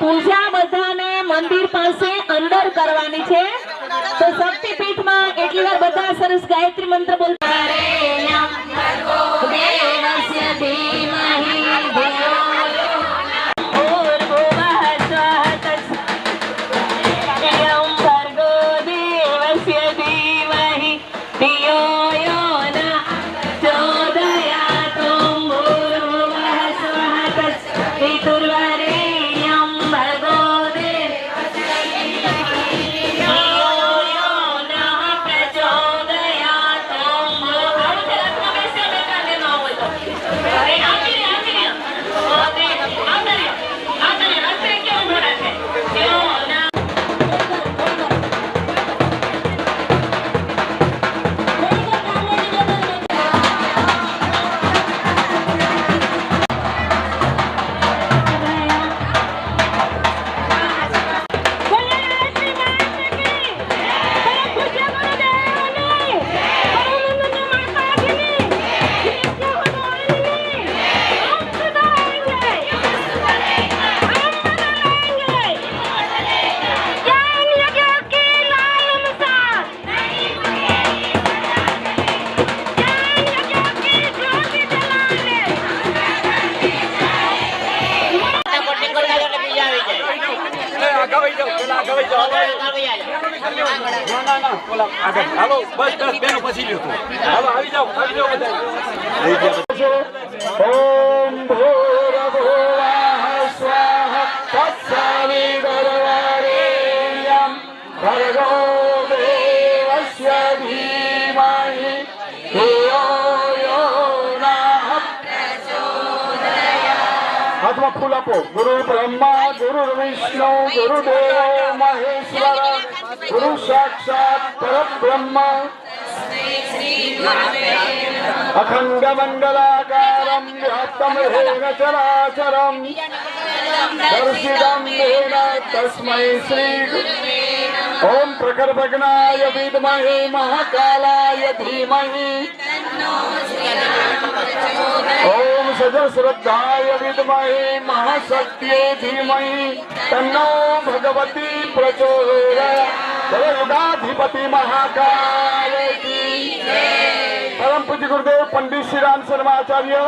પૂજા બધાને મંદિર પાસે અંદર કરવાની છે. તો શક્તિપીઠમાં એટલી વાર બધા સરસ ગાયત્રી મંત્ર બોલતા હાલો, બસ બસ, બેનો પછી લ્યો તું. હાલો, આવી જાઓ આવી જાઓ બધા. ઓમ ભૂર્ભુવઃ સ્વઃ તત્સવિતુર્વરેણ્યં ભર્ગો દેવસ્ય ધીમહિ. હાથમાં ફૂલ આપો. ગુરુ બ્રહ્મા, ગુરુ વિષ્ણુ ગુરુદેવ મહેશ્વર. ગુરુ સાક્ષાત પરબ્રહ્મ અખંડ મંડલાકારમ વ્યાપ્તમ હેન ચરાચરમ દર્શિતમ તસ્મૈ શ્રી ઓમ પ્રખર ભગ્નાય વિદ્મહે મહાકાલાય ધીમહિ ઓમ સજર શ્રદ્ધાય વિદ્મહે મહાશક્તિએ ધીમહિ તન્નો ભગવતી પ્રચોદયાત મહાકાય પરમ પૂજ્ય ગુરુદેવ પંડિત શ્રી રામ શર્મા આચાર્ય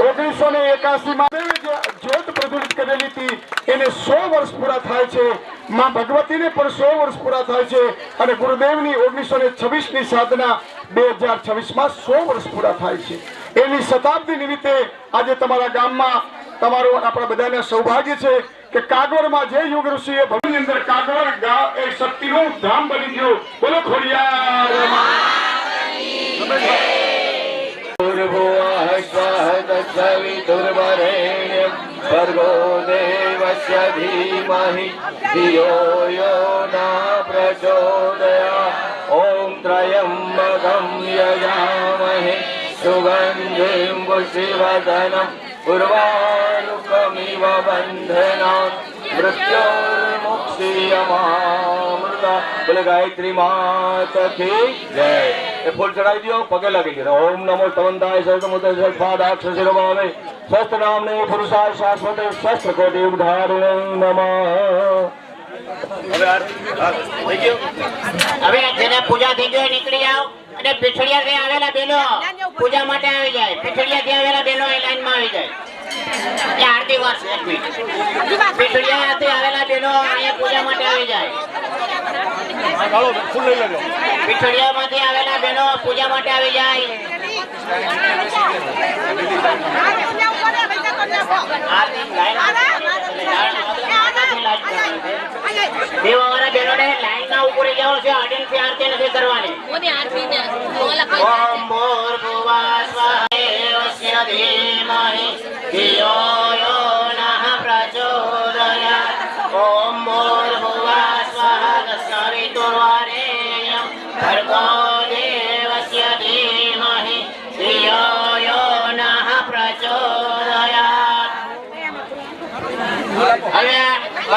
ઓગણીસો ને એકાસી માં જ્યોત પ્રજ્વલિત કરેલી હતી. એને સો વર્ષ પૂરા થાય છે. માં ભગવતીને પણ સો વર્ષ પૂરા થાય છે. અને ગુરુદેવની ઓગણીસો ને છવ્વીસની સાધના બે હજાર છવ્વીસમાં સો વર્ષ પૂરા થાય છે. એની શતાબ્દી નિમિત્તે આજે તમારા ગામમાં તમારું આપણા બધાને સૌભાગ્ય છે કે કાગોરમાં જે યુગ ઋષિ એ ભવિષ્યની અંદર કાગોર ગામ એ શક્તિનું ધામ બની ગયું. બોલો ખોડિયાર સવિ દુર્વરેણ્યમ. ભર્ગો દેવસ્ય ધીમહિ ધિયો યો ના પ્રચોદયા ઓમ ત્રયંબકમ યજામહે સુગંધિમ પુષ્ટિવદનમ પૂર્વાનુકમિવ બંધના મૃત્યોર્મુક્ષિયમામૃતા બોલે ગાયત્રી માત કી જય એ ફૂલ ચડાવી દો પગે લાગી ગયો. ઓમ નમો તવંતાય સર્વમુદ્ર સર્વાદ અક્ષર ભાવે સ્વસ્થ નામને પુરુષાય શાશ્વત શસ્ત્ર કોટી ઉદ્ધારિણે નમઃ. હવે જેને પૂજા થઈ ગઈ નીકળી જાઓ અને પીઠડિયા થી આવેલા બેલો પૂજા માટે આવી જાય. પીઠડિયા થી આવેલા બેલો એ લાઈનમાં આવી જાય. આરતી વર્ષ એક મિનિટ. પીઠડિયા થી આવેલા બેલો અહીંયા પૂજા માટે આવી જાય. પીઠડિયા માંથી આવેલા બેનો પૂજા માટે આવી જાય. આરતી દેવાવાળા બહેનોને લાઈનમાં ઉભું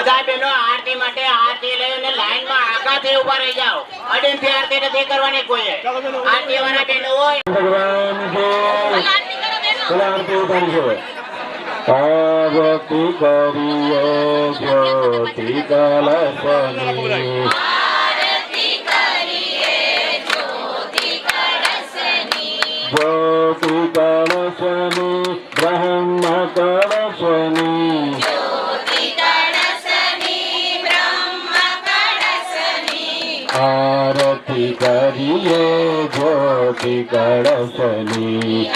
બધા બહેનો આરતી માટે આરતી લઈને લાઈનમાં આગાથી ઊભા રહી જાઓ. અડીનથી આરતી નથી કરવાની કોઈએ આરતી વાળા બહેનો હોય. ભગવાન કે પેલા આરતી ઉતારજો આરતી કરીએ જ્યોતિ કલશની જ્યોતિ કળશની બ્રહ્મ કળશની જ્યોતિ કળશની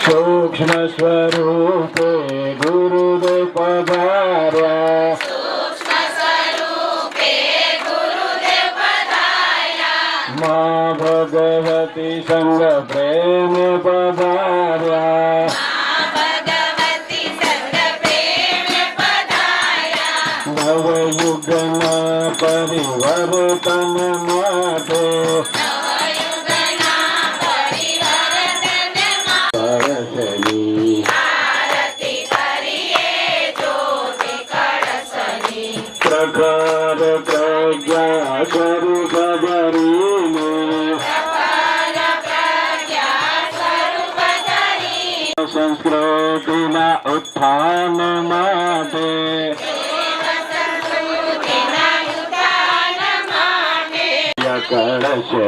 સૂક્ષ્મ સ્વરૂપે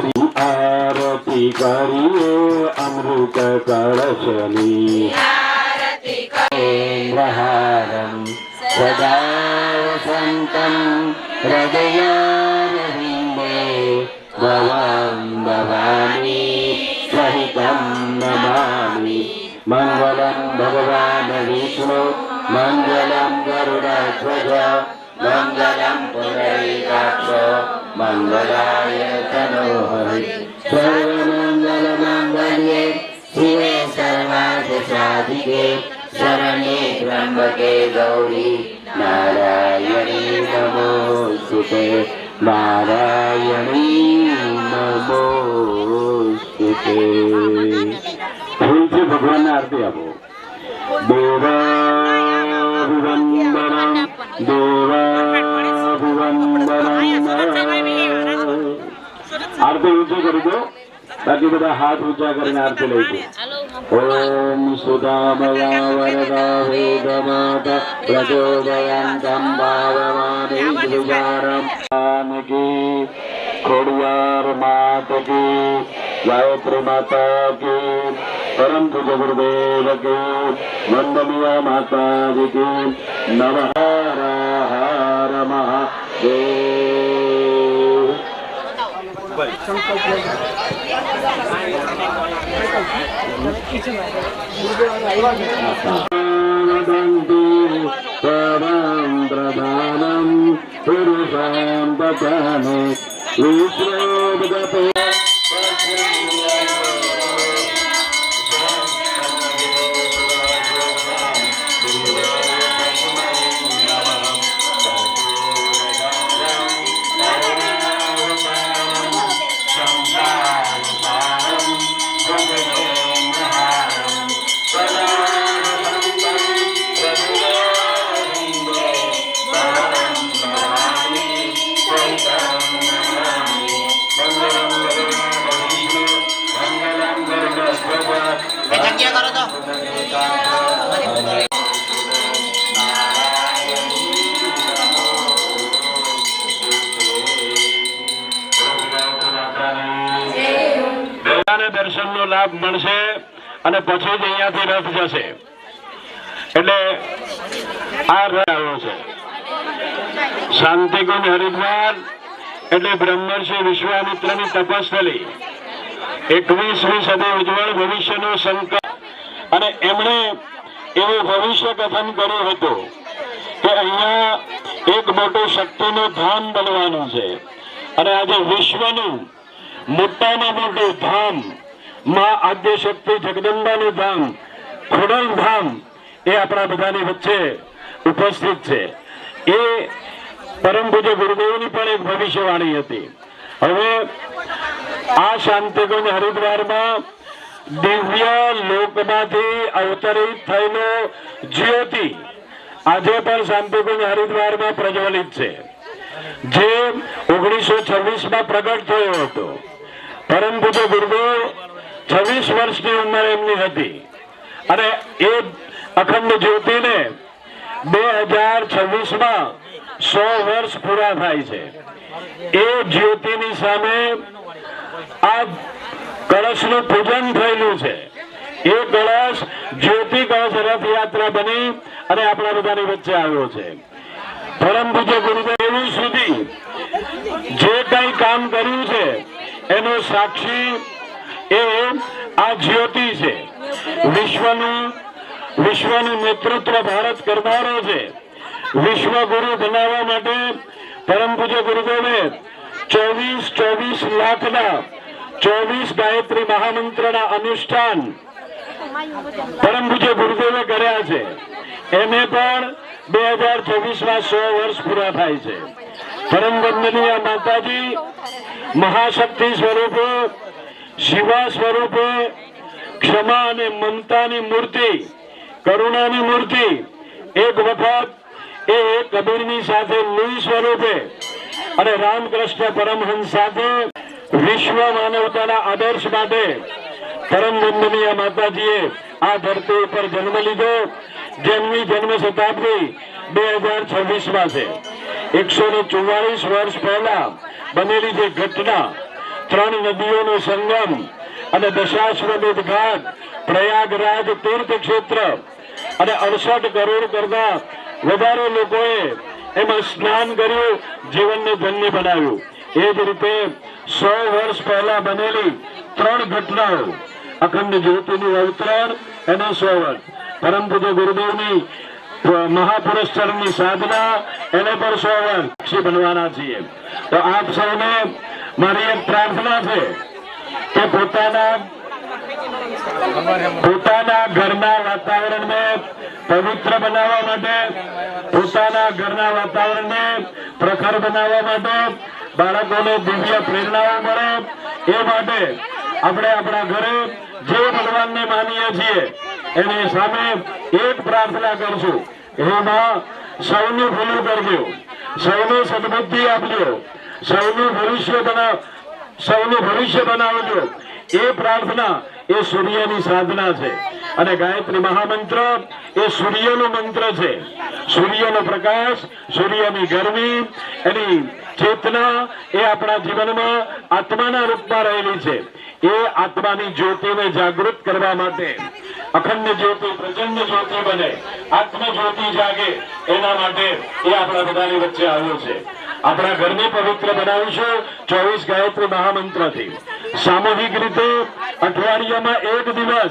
हरि रति परि अमृतकलशली हे रं सदा सन्तं हृदयारविन्दे भवान् भवामि सहितं नमामि। मङ्गलं भगवान् विष्णु मङ्गलं गरुडध्वज मङ्गलं पुरैराक्ष मङ्गलाय तनोहरि सर्वमङ्गलमाङ्गल्ये शिवे सर्वाधिसाधिके शरणे त्र्यम्बके गौरी नारायणी नमोऽस्तुते नारायणी नमोऽस्तुते भगवान् आरती आपो देवा ભગવાનને આરતી ઊંચી કરી દો. બાકી બધા હાથ ઊંચા કરીને આરતી લઈ દો. ઓમ સુદામયા વરદા વેદમાતા પ્રચોદયંતમ ભાવમાને દ્વિજારમ કી ખોડિયાર માત કી ગાયત્રી માતા કી પરમ પૂજ્ય ગુરુદેવ કી વંદનીય માતાજી કી నమ రమ పరం ప్రధానం పురుషాం పతను విశ్రోపగతో લાભ મળશે અને પછી જ અહીંયાથી રથ જશે. એટલે આ રહ્યો છે. શાંતિકુંજ હરિદ્વાર એટલે બ્રહ્મર્ષિ વિશ્વામિત્રની તપસ્થલી એકવીસમી સદી ઉજ્જવળ ભવિષ્યનો સંકલ્પ. અને એમણે એવું ભવિષ્ય કથન કર્યું હતું કે અહીંયા એક મોટું શક્તિનું ધામ બનવાનું છે. અને આજે વિશ્વનું મોટામાં મોટું ધામ માં આદ્ય શક્તિ જગદંબાનું ધામ, ખોડલ ધામ એ આપણા બધાની વચ્ચે ઉપસ્થિત છે. એ પરમ પૂજ્ય ગુરુદેવની પણ એક ભવિષ્યવાણી હતી. હવે આ શાંતિકુંજ હરિદ્વારમાં દિવ્ય લોકમાંથી અવતરિત થયેલો જ્યોતિ આજે પણ શાંતિકુંજ હરિદ્વારમાં પ્રજ્વલિત છે. જે ઓગણીસો છવ્વીસમાં પ્રગટ થયો હતો. પરમ પૂજ્ય ગુરુદેવ છવ્વીસ વર્ષની ઉંમર એમની હતી. અને એ અખંડ જ્યોતિને બે હજાર છવ્વીસમાં સો વર્ષ પૂરા થાય છે. એ જ્યોતિની સામે આ કળશનું પૂજન થયેલું છે. એ કળશ જ્યોતિ કળશ રથયાત્રા બની અને આપણા બધાની વચ્ચે આવ્યો છે. પરમ પૂજ્ય ગુરુદેવ સુધી જે કઈ કામ કર્યું છે, એનો સાક્ષી એ આ જ્યોતિ છે. વિશ્વનું વિશ્વનું નેતૃત્વ ભારત કરનારો છે. વિશ્વ ગુરુ બનાવવા માટે પરમ પૂજ્ય ગુરુદેવે ચોવીસ ચોવીસ લાખના, ચોવીસ ગાયત્રી મહામંત્રના અનુષ્ઠાન પરમ પૂજ્ય ગુરુદેવે કર્યા છે. એને પણ બે હજાર ચોવીસમાં સો વર્ષ પૂરા થાય છે. પરમ વંદનીય માતાજી, મહાશક્તિ સ્વરૂપે શિવા સ્વરૂપે ક્ષમા અને મમતાની મૂર્તિ, કરુણાની મૂર્તિ, એક વખત એ કબીરની સાથે લુઈ સ્વરૂપે અને રામકૃષ્ણ પરમહંસ સાથે વિશ્વ માનવતાના આદર્શ માટે પરમ વંદનીય માતાજીએ આ ધરતી ઉપર જન્મ લીધો. જેમની જન્મ શતાબ્દી બે હજાર છવ્વીસમાં છે. એકસો ને ચુમ્માલીસ વર્ષ પહેલા બનેલી જે ઘટના ત્રણ નદીઓનો સંગમ અને દશાશ્વમેધ ઘાટ, પ્રયાગરાજ તીર્થ ક્ષેત્ર અને અડસઠ કરોડ કરતા વધારે લોકોએ એમાં સ્નાન કર્યું, જીવનને ધન્ય બનાવ્યું. એ જ રીતે સો વર્ષ પહેલા બનેલી ત્રણ ઘટનાઓ, અખંડ જ્યોતિનું અવતરણ અને સો વર્ષ પરમ પૂજ્ય ગુરુદેવની મહાપુરુષ ચરણની સાધના, એને પણ સો વર્ષ બનવાના છીએ. તો આપ સૌને મારી એક પ્રાર્થના છે કે પોતાના પોતાના ઘરના વાતાવરણને પવિત્ર બનાવવા માટે, પોતાના ઘરના વાતાવરણને પ્રખર બનાવવા માટે બાળકોને દિવ્ય પ્રેરણાઓ મળે. એ માટે આપણે આપણા ઘરે જે ભગવાનને માનીએ છીએ, એની સામે એક પ્રાર્થના કરશું. હે માં, સૌનું ભૂલું કરજો. સૌને સદબુદ્ધિ આપજો. સૌનું ભવિષ્ય બનાવજો. એ પ્રાર્થના એ સૂર્યની સાધના છે. અને ગાયત્રી મહામંત્ર એ સૂર્યનો મંત્ર છે. સૂર્યનો પ્રકાશ, સૂર્યની ગરમી, એની ચેતના એ આપણા જીવનમાં આત્માના રૂપમાં રહેલી છે. એ આત્માની જ્યોતિને જાગૃત કરવા માટે અખંડ જ્યોતિ, પ્રચંડ જ્યોતિ બને. આત્મ જ્યોતિ જાગે, એના માટે એ આપણા બધાની વચ્ચે આવ્યો છે. આપણા ઘરને પવિત્ર બનાવીશું ચોવીસ ગાયત્રી મહામંત્રથી. સામૂહિક રીતે અઠવાડિયામાં એક દિવસ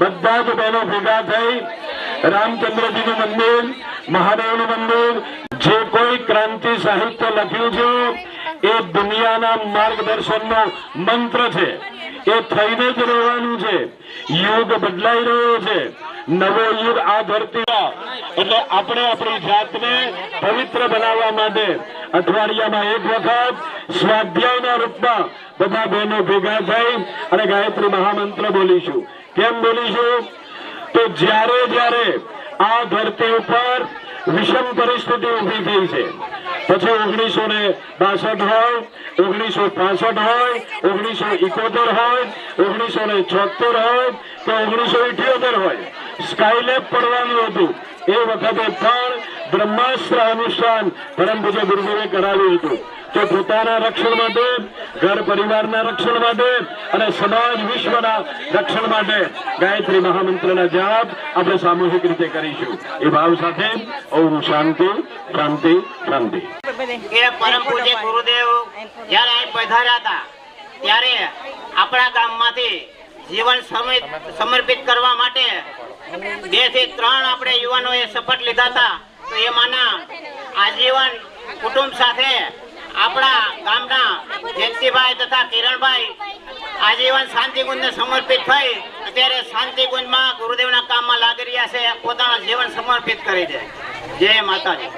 બધા જ બહેનો ભેગા થઈ રામચંદ્રજીનું મંદિર, મહાદેવનું મંદિર, જે કોઈ ક્રાંતિ સાહિત્ય લખ્યું છે, એ દુનિયાના માર્ગદર્શનનો મંત્ર છે. એ થઈને જ રહેવાનું છે. યુગ બદલાઈ રહ્યો છે. નવો યુગ આ ધરતી એટલે આપણે આપણી જાતને પવિત્ર બનાવવા માટે અઠવાડિયામાં એક વખત સ્વાધ્યાયના રૂપમાં બધા બહેનો ભેગા થઈ અને ગાયત્રી મહામંત્ર બોલીશું. કેમ બોલીશું? તો જ્યારે જ્યારે આ ધરતી ઉપર વિષમ પરિસ્થિતિ ઊભી થઈ છે. પછી ઓગણીસો ને બાસઠ હોય, ઓગણીસો પાસઠ હોય, ઓગણીસો ઇકોતેર હોય, ઓગણીસો ને છોતેર હોય કે ઓગણીસો ઇઠ્યોતેર હોય. સ્કાયલેબ પડવાનું હતું. એ વખતે પણ બ્રહ્માસ્ત્ર અનુષ્ઠાન પરમ પૂજ્ય કરાવ્યું હતું. તો પોતાના રક્ષણ માટે, ઘર પરિવારના રક્ષણ માટે અને સમાજ વિશ્વના રક્ષણ માટે ગાયત્રી મહામંત્રના જાપ આપણે સામૂહિક રીતે કરીશું. એ ભાવ સાથે ઓમ શાંતિ શાંતિ શાંતિ. પરમ પૂજ્ય ગુરુદેવ જ્યારે પધાર્યા હતા, ત્યારે આપણા ગામમાંથી જીવન સમર્પિત કરવા માટે બેથી ત્રણ આપણે યુવાનોએ શપથ લીધા હતા. તો એમાંના આજીવન કુટુંબ સાથે આપણા ગામના જયંતિભાઈ તથા કિરણભાઈ આજીવન શાંતિકુંજને સમર્પિત થઈ અત્યારે શાંતિકુંજમાં ગુરુદેવના કામમાં લાગી રહ્યા છે. પોતાનું જીવન સમર્પિત કરી દે. જય માતાજી.